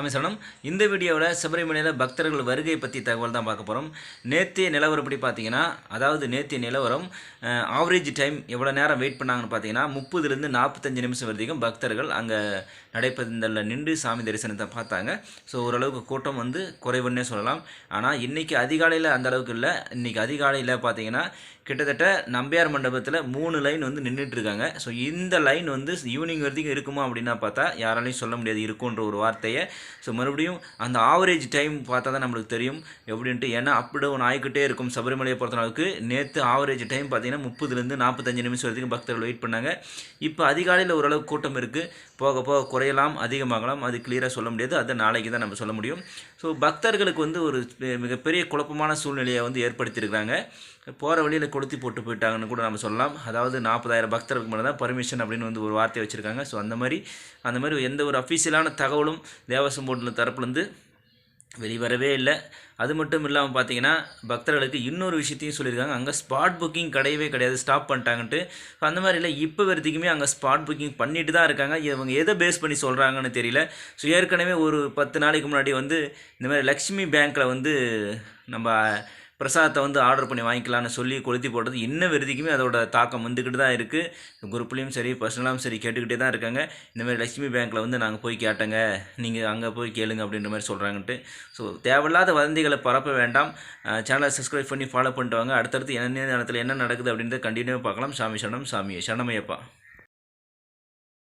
சாமிசரணம் இந்த வீடியோவில் சபரிமலையில் பக்தர்கள் வருகை பற்றி தகவல் தான் பார்க்க போகிறோம் நேற்றைய நிலவரப்படி பார்த்தீங்கன்னா அதாவது நேற்றைய நிலவரம் ஆவரேஜ் டைம் எவ்வளோ நேரம் வெயிட் பண்ணாங்கன்னு பார்த்தீங்கன்னா முப்பதுலேருந்து நாற்பத்தஞ்சு நிமிஷம் வரைக்கும் பக்தர்கள் அங்கே நடைபந்தலில் நின்று சாமி தரிசனத்தை பார்த்தாங்க. ஸோ ஓரளவுக்கு கூட்டம் வந்து குறைவுன்னே சொல்லலாம். ஆனால் இன்றைக்கி அதிகாலையில் அந்த அளவுக்கு இல்லை. இன்றைக்கி அதிகாலையில் பார்த்தீங்கன்னா கிட்டத்தட்ட நம்பியார் மண்டபத்தில் மூணு லைன் வந்து நின்றுட்டு இருக்காங்க ஸோ இந்த லைன் வந்து ஈவினிங் வரைக்கும் இருக்குமா அப்படின்னா பார்த்தா யாராலையும் சொல்ல முடியாது இருக்குன்ற ஒரு வார்த்தையை. ஸோ மறுபடியும் அந்த ஆவரேஜ் டைம் பார்த்தா தான் நம்மளுக்கு தெரியும். எப்படின்ட்டு ஏன்னா அப்படி ஒன்று ஆகிக்கிட்டே இருக்கும் சபரிமலையை பொறுத்த அளவுக்கு நேற்று ஆவரேஜ் டைம் பார்த்தீங்கன்னா முப்பதுலேருந்து நாற்பத்தஞ்சு நிமிஷம் வரைக்கும் பக்தர்கள் வெயிட் பண்ணாங்க. இப்போ அதிகாலையில் ஓரளவு கூட்டம் இருக்குது போக போக குறையலாம் அதிகமாகலாம் அது கிளியராக சொல்ல முடியாது. அதை நாளைக்கு தான் நம்ம சொல்ல முடியும். ஸோ பக்தர்களுக்கு வந்து ஒரு மிகப்பெரிய குழப்பமான சூழ்நிலையை வந்து ஏற்படுத்தியிருக்கிறாங்க. போகிற வழியில் கொளுத்தி போட்டு போயிட்டாங்கன்னு கூட நம்ம சொல்லலாம். அதாவது நாற்பதாயிரம் பக்தர்களுக்கு மட்டும் தான் பர்மிஷன் அப்படின்னு வந்து ஒரு வார்த்தை வச்சுருக்காங்க. ஸோ அந்த மாதிரி அந்த மாதிரி எந்த ஒரு அஃபீஷியலான தகவலும் தேவஸ்வம் போர்டில் தரப்புலேருந்து வெளிவரவே இல்லை. அது மட்டும் இல்லாமல் பார்த்தீங்கன்னா பக்தர்களுக்கு இன்னொரு விஷயத்தையும் சொல்லியிருக்காங்க. அங்கே ஸ்பாட் புக்கிங் கிடையவே கிடையாது. ஸ்டாப் பண்ணிட்டாங்கன்ட்டு. அந்த மாதிரி இல்லை. இப்போ வரைக்குமே அங்கே ஸ்பாட் புக்கிங் பண்ணிட்டு தான் இருக்காங்க. இவங்க எதை பேஸ் பண்ணி சொல்கிறாங்கன்னு தெரியல. ஸோ ஏற்கனவே ஒரு பத்து நாளைக்கு முன்னாடி வந்து இந்த மாதிரி லக்ஷ்மி பேங்க்கில் வந்து நம்ம பிரசாதத்தை வந்து ஆர்டர் பண்ணி வாங்கிக்கலாம்னு சொல்லி கொளுத்தி போட்டது இன்ன வரைக்குமே அதோட தாக்கம் வந்துக்கிட்டு தான் இருக்குது குரூப்லேயும் சரி பர்சனலாகவும் சரி கேட்டுக்கிட்டே தான் இருக்காங்க. இந்த மாதிரி லட்சுமி பேங்க்கில் வந்து நாங்கள் போய் கேட்டங்க. நீங்கள் அங்கே போய் கேளுங்க அப்படின்ற மாதிரி சொல்கிறாங்கன்ட்டு ஸோ தேவையில்லாத வதந்திகளை பரப்ப வேண்டாம். சேனலை சப்ஸ்கிரைப் பண்ணி ஃபாலோ பண்ணிட்டு வாங்க. அடுத்தடுத்து என்ன நேரத்தில் என்ன நடக்குது அப்படின்றத கண்டினியூவாக பார்க்கலாம். சாமி சரணம் சாமி சரணமையப்பா.